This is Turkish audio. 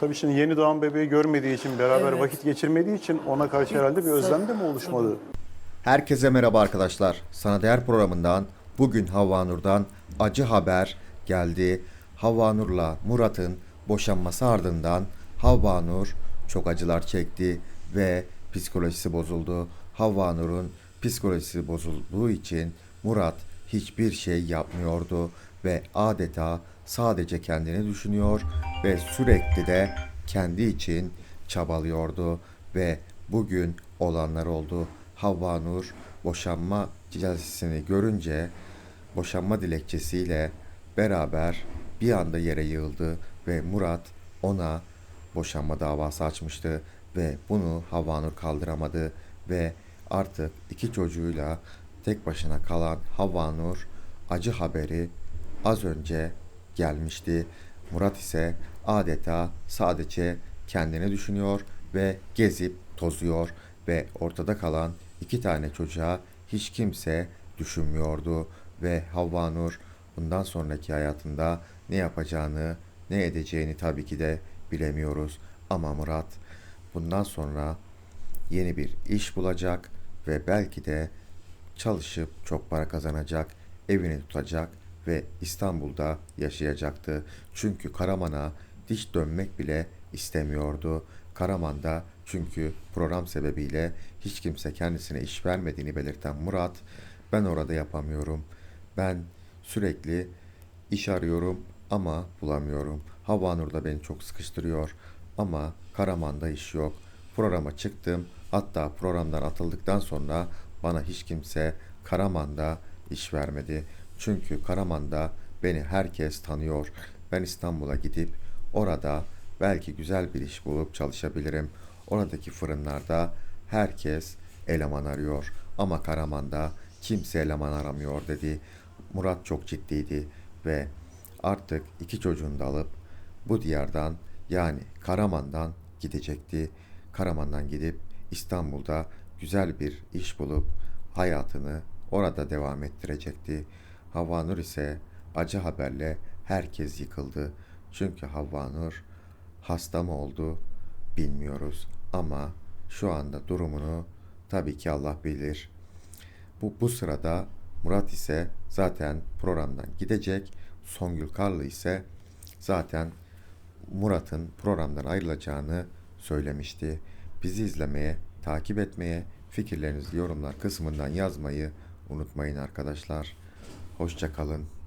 Tabii şimdi yeni doğan bebeği görmediği için, beraber Evet. vakit geçirmediği için ona karşı herhalde bir özlem de mi oluşmadı? Herkese merhaba arkadaşlar. Sana Değer programından bugün Havva Nur'dan acı haber geldi. Havva Nur'la Murat'ın boşanması ardından Havva Nur çok acılar çekti ve psikolojisi bozuldu. Havva Nur'un psikolojisi bozulduğu için Murat hiçbir şey yapmıyordu ve adeta sadece kendini düşünüyor ve sürekli de kendi için çabalıyordu ve bugün olanlar oldu. Havva Nur boşanma celsesini görünce boşanma dilekçesiyle beraber bir anda yere yığıldı ve Murat ona boşanma davası açmıştı ve bunu Havva Nur kaldıramadı ve artık iki çocuğuyla tek başına kalan Havva Nur acı haberi az önce gelmişti. Murat ise adeta sadece kendini düşünüyor ve gezip tozuyor ve ortada kalan iki tane çocuğa hiç kimse düşünmüyordu ve Havva Nur bundan sonraki hayatında ne yapacağını, ne edeceğini tabii ki de bilemiyoruz. Ama Murat bundan sonra yeni bir iş bulacak ve belki de çalışıp çok para kazanacak, evini tutacak ve İstanbul'da yaşayacaktı. Çünkü Karaman'a diş dönmek bile istemiyordu. Karaman'da çünkü program sebebiyle hiç kimse kendisine iş vermediğini belirten Murat, ben orada yapamıyorum. Ben sürekli iş arıyorum ama bulamıyorum. Havanur da beni çok sıkıştırıyor ama Karaman'da iş yok. Programa çıktım. Hatta programdan atıldıktan sonra bana hiç kimse Karaman'da iş vermedi. Çünkü Karaman'da beni herkes tanıyor. Ben İstanbul'a gidip orada belki güzel bir iş bulup çalışabilirim. Oradaki fırınlarda herkes eleman arıyor ama Karaman'da kimse eleman aramıyor dedi. Murat çok ciddiydi ve artık iki çocuğunu da alıp bu diyardan yani Karaman'dan gidecekti. Karaman'dan gidip İstanbul'da güzel bir iş bulup hayatını orada devam ettirecekti. Havva Nur ise acı haberle herkes yıkıldı. Çünkü Havva Nur hasta mı oldu bilmiyoruz ama şu anda durumunu tabii ki Allah bilir. Bu, bu sırada Murat ise zaten programdan gidecek. Songül Karlı ise zaten Murat'ın programdan ayrılacağını söylemişti. Bizi izlemeye, takip etmeye, fikirlerinizi yorumlar kısmından yazmayı unutmayın arkadaşlar. Hoşça kalın.